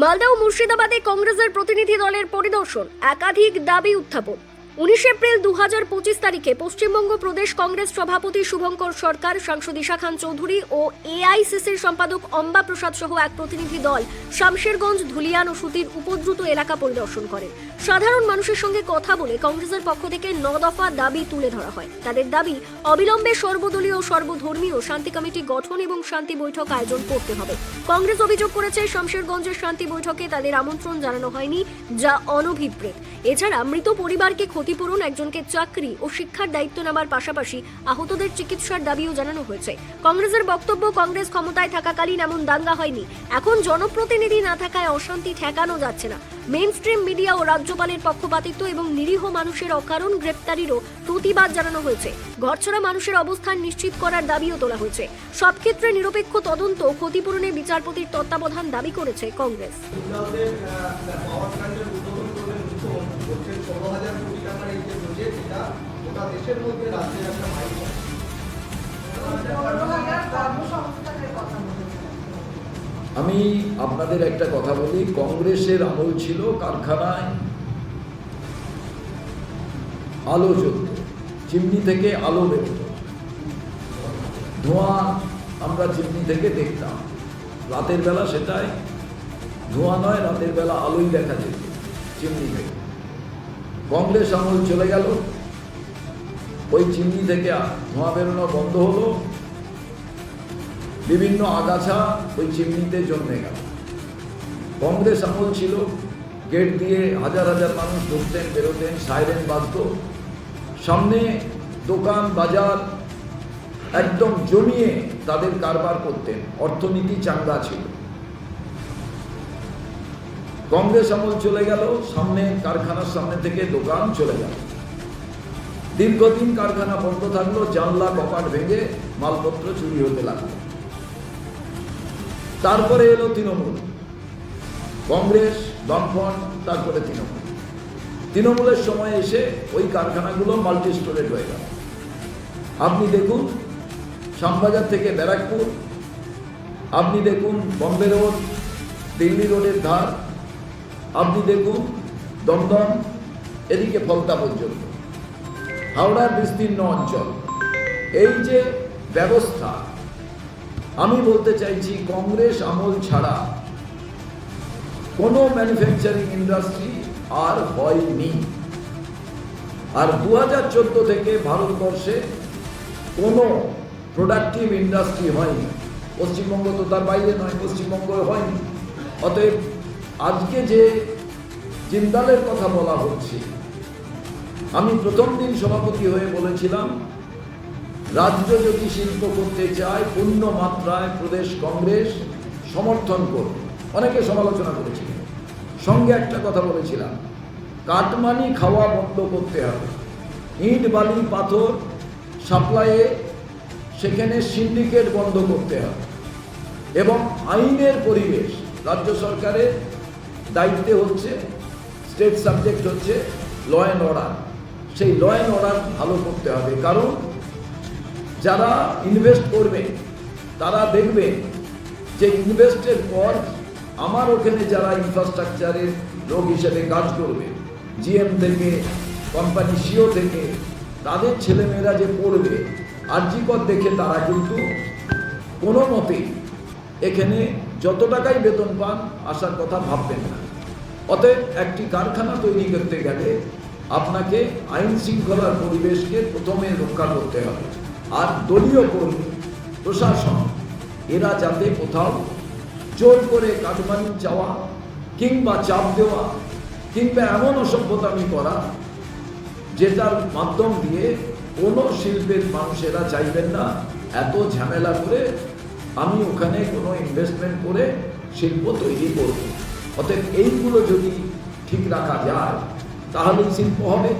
মালদা ও মুর্শিদাবাদে কংগ্রেসের প্রতিনিধি দলের পরিদর্শন একাধিক দাবি উত্থাপন। উনিশ এপ্রিল দু হাজার পঁচিশ তারিখে পশ্চিমবঙ্গ প্রদেশ কংগ্রেস সভাপতি শুভঙ্কর সরকার, সাংসদ ঈশা খান চৌধুরী ও এআইসিসির সম্পাদক অম্বা প্রসাদ সহ এক প্রতিনিধি দল শামশেরগঞ্জ, ধুলিয়ান ও সুতির উপদ্রুত এলাকা পরিদর্শন করে। সাধারণ মানুষের সঙ্গে কথা বলে কংগ্রেসের পক্ষ থেকে ন দফা দাবি তুলে ধরা হয়। তাদের দাবি, অবিলম্বে সর্বদলীয়, সর্বধর্মীয় শান্তি কমিটি গঠন এবং শান্তি বৈঠক আয়োজন করতে হবে। কংগ্রেস অভিযোগ করেছে, শমশেরগঞ্জের শান্তি বৈঠকে তাদের আমন্ত্রণ জানানো হয়নি, যা অনভিপ্রেত। এছাড়া মৃত পরিবারকে ক্ষতিপূরণ, একজনকে চাকরি ও শিক্ষার দায়িত্ব নেওয়ার পাশাপাশি আহতদের চিকিৎসার দাবিও জানানো হয়েছে। কংগ্রেসের বক্তব্য, কংগ্রেস ক্ষমতায় থাকাকালীন এমন দাঙ্গা হয়নি। এখন জনপ্রতিনিধি না থাকায় অশান্তি ঠেকানো যাচ্ছে না। মেইন স্ট্রিম মিডিয়া ও রাজ্যপালের পক্ষপাতিত্ব এবং নিরীহ মানুষের অকারণ গ্রেপ্তারিরও প্রতিবাদ জানানো হয়েছে। ঘরছড়া মানুষের অবস্থান নিশ্চিত করার দাবিও তোলা হয়েছে। সব ক্ষেত্রে নিরপেক্ষ তদন্ত ক্ষতিপূরণে বিচারপতির তত্ত্বাবধান দাবি করেছে কংগ্রেস। বলছেন ষোলো হাজার কোটি টাকার এই যে প্রজেক্ট এটা, গোটা দেশের মধ্যে রাজ্যের একটা আমি আপনাদের একটা কথা বলি, কংগ্রেসের আমল ছিল কারখানায় আলো জ্বলত, চিমনি থেকে আলো বেরোত। ধোঁয়া আমরা চিমনি থেকে দেখতাম। রাতের বেলা সেটাই, ধোঁয়া নয়, রাতের বেলা আলোই দেখা যেত চিমনি থেকে। কংগ্রেস আমল চলে গেল। ওই চিমনি থেকে ধোঁয়া বেরোনো বন্ধ হলো। বিভিন্ন আগাছা ওই চিমনিতে জন্মে গেল। কংগ্রেস আমল ছিল। গেট দিয়ে হাজার হাজার মানুষ ঢুকতেন, বেরোতেন, সাইরেন বাজত। সামনে দোকান, বাজার একদম জমিয়ে তাদের কারবার করতেন। অর্থনীতি চাঙ্গা ছিল। কংগ্রেস আমল চলে গেল, সামনে কারখানার সামনে থেকে দোকান চলে গেল। দীর্ঘদিন কারখানা বন্ধ থাকল, জানলা, কপাট ভেঙে মালপত্র চুরি হতে লাগল। তারপরে এলো তৃণমূল। কংগ্রেস, বামফ্রন্ট, তারপরে তৃণমূল। তৃণমূলের সময় এসে ওই কারখানাগুলো মাল্টি স্টোরেড হয়ে গেল। আপনি দেখুন, শ্যামবাজার থেকে ব্যারাকপুর, আপনি দেখুন, বম্বে রোড, দিল্লি রোডের ধার আপনি দেখুন, দমদম, এদিকে ফলতা পর্যন্ত। হাওড়ার বিস্তীর্ণ অঞ্চল। এই যে ব্যবস্থা, আমি বলতে চাইছি কংগ্রেস আমল ছাড়া কোনো ম্যানুফ্যাকচারিং ইন্ডাস্ট্রি আর হয়নি। আর দু হাজার চোদ্দ থেকে ভারতবর্ষে কোনো প্রোডাক্টিভ ইন্ডাস্ট্রি হয়নি। পশ্চিমবঙ্গ তো তার বাইরে নয়, পশ্চিমবঙ্গ হয়নি। অতএব আজকে যে জিন্দালের কথা বলা হচ্ছে, আমি প্রথম দিন সভাপতি হয়ে বলেছিলাম রাজ্য যদি শিল্প করতে চায় পূর্ণ মাত্রায় প্রদেশ কংগ্রেস সমর্থন করবে অনেকে সমালোচনা করেছিলেন। সঙ্গে একটা কথা বলেছিলাম, কাটমানি খাওয়া বন্ধ করতে হবে। ইট, বালি, পাথর সাপ্লাইয়ে সেখানে সিন্ডিকেট বন্ধ করতে হবে। এবং আইনের পরিবেশ রাজ্য সরকারের দায়িত্বে হচ্ছে স্টেট সাবজেক্ট হচ্ছে ল অ্যান্ড অর্ডার সেই ল অ্যান্ড অর্ডার ভালো করতে হবে। কারণ যারা ইনভেস্ট করবে, তারা দেখবে যে ইনভেস্টের পর আমার ওখানে যারা ইনফ্রাস্ট্রাকচারের লোক হিসেবে কাজ করবে জিএম থেকে কোম্পানি সিও থেকে, তাদের ছেলেমেয়েরা যে পড়বে আর্জিকর দেখে তারা কিন্তু কোনো মতেই এখানে যত টাকাই বেতন পান, আসার কথা ভাববেন না। অতএব একটি কারখানা তৈরি করতে গেলে আপনাকে আইন শৃঙ্খলার পরিবেশকে প্রথমে রক্ষা করতে হবে। আর দলীয় কর্মী, প্রশাসন, এরা যাতে কোথাও জোর করে, কাটমানি চাওয়া, কিংবা চাপ দেওয়া, কিংবা এমন অসভ্যতামি করা, যেটার মাধ্যম দিয়ে কোনো শিল্পের মানুষেরা চাইবেন না, এত ঝামেলা করে আমি ওখানে কোনো ইনভেস্টমেন্ট করে শিল্প তৈরি করব। অতএব এইগুলো যদি ঠিক রাখা যায় তাহলে শিল্প হবে।